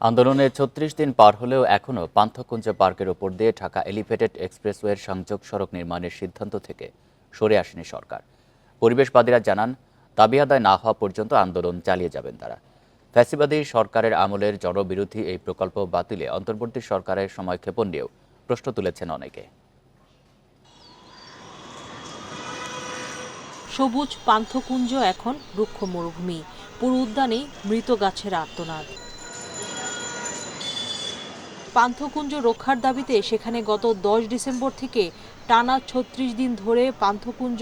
আন্দোলনের ছত্রিশ দিন পার হলেও এখনও পান্থকুঞ্জ পার্কের ওপর দিয়ে ঢাকা এলিভেটেড এক্সপ্রেসওয়ের সংযোগ সড়ক নির্মাণের সিদ্ধান্ত থেকে সরে আসেনি সরকার। পরিবেশবাদীরা জানান, দাবি আদায় না হওয়া পর্যন্ত আন্দোলন চালিয়ে যাবেন তারা। ফ্যাসিবাদী সরকারের আমলের জনবিরোধী এই প্রকল্প বাতিলে অন্তর্বর্তী সরকারের সময়ক্ষেপণ নিয়েও প্রশ্ন তুলেছেন অনেকে। সবুজ পান্থকুঞ্জ এখন রুক্ষ মরুভূমি। পুরো উদ্যানেই মৃত গাছের আর্তনাদ। পান্থকুঞ্জ রক্ষার দাবিতে সেখানে গত দশ ডিসেম্বর থেকে টানা ছত্রিশ দিন ধরে পান্থকুঞ্জ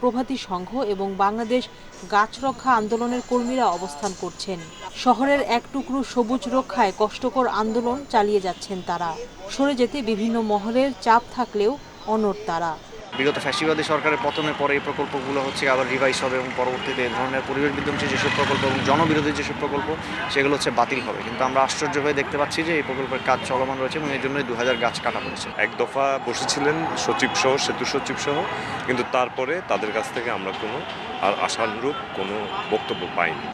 প্রভাতী সংঘ এবং বাংলাদেশ গাছ রক্ষা আন্দোলনের কর্মীরা অবস্থান করছেন। শহরের এক টুকরো সবুজ রক্ষায় কষ্টকর আন্দোলন চালিয়ে যাচ্ছেন তারা। সরে যেতে বিভিন্ন মহলের চাপ থাকলেও অনড় তারা। বিগত ফ্যাসিবাদী সরকারের পতনের পরে এই প্রকল্পগুলো হচ্ছে আবার রিভাইস হবে এবং পরবর্তীতে এ ধরনের পরিবেশ বিধ্বংসী যেসব প্রকল্প এবং জনবিরোধী যেসব প্রকল্প সেগুলো হচ্ছে বাতিল হবে। কিন্তু আমরা আশ্চর্য হয়ে দেখতে পাচ্ছি যে এই প্রকল্পের কাজ চলমান রয়েছে এবং এই জন্যই দু হাজার গাছ কাটা হয়েছে। এক দফা বসেছিলেন সচিব সহ সেতু সচিব সহ কিন্তু তারপরে তাদের কাছ থেকে আমরা কোনো আর আশানুরূপ কোনো বক্তব্য পাইনি।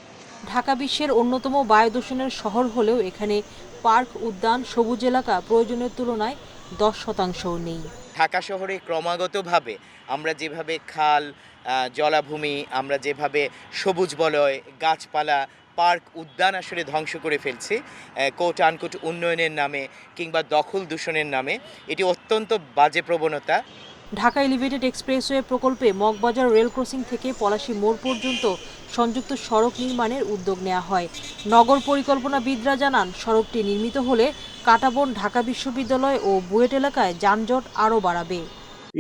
ঢাকা বিশ্বের অন্যতম বায়ু দূষণের শহর হলেও এখানে পার্ক উদ্যান সবুজ এলাকা প্রয়োজনের তুলনায় দশ শতাংশও নেই। ঢাকা শহরে ক্রমাগতভাবে আমরা যেভাবে খাল জলাভূমি আমরা যেভাবে সবুজ বলয় গাছপালা পার্ক উদ্যান আসলে ধ্বংস করে ফেলছি কোট আনকোট উন্নয়নের নামে কিংবা দখল দূষণের নামে এটি অত্যন্ত বাজে প্রবণতা। ঢাকা এলিভেটেড এক্সপ্রেসওয়ে প্রকল্পে মগবাজার রেল ক্রসিং থেকে পলাশী মোড় পর্যন্ত সংযুক্ত সড়ক নির্মাণের উদ্যোগ নেওয়া হয়। নগর পরিকল্পনাবিদরা জানান সড়কটি নির্মিত হলে কাটাবন ঢাকা বিশ্ববিদ্যালয় ও বুয়েট এলাকায় যানজট আরও বাড়াবে।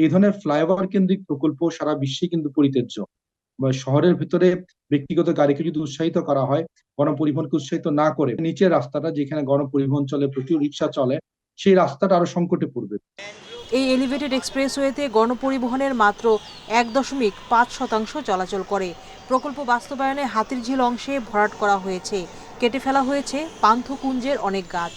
এই ধরনের ফ্লাইওভার কেন্দ্রিক প্রকল্প সারা বিশ্বে কিন্তু পরিত্যাজ্য। বা শহরের ভিতরে ব্যক্তিগত গাড়িকে যদি উৎসাহিত করা হয় গণপরিবহনকে উৎসাহিত না করে নিচের রাস্তাটা যেখানে গণপরিবহন চলে প্রচুর রিক্সা চলে সেই রাস্তাটা আরও সংকটে পড়বে। এই এলিভেটেড এক্সপ্রেসওয়েতে গণপরিবহনের মাত্র এক দশমিক পাঁচ শতাংশ চলাচল করে। প্রকল্প বাস্তবায়নে হাতিরঝিল অংশে ভরাট করা হয়েছে। কেটে ফেলা হয়েছে পান্থকুঞ্জের অনেক গাছ।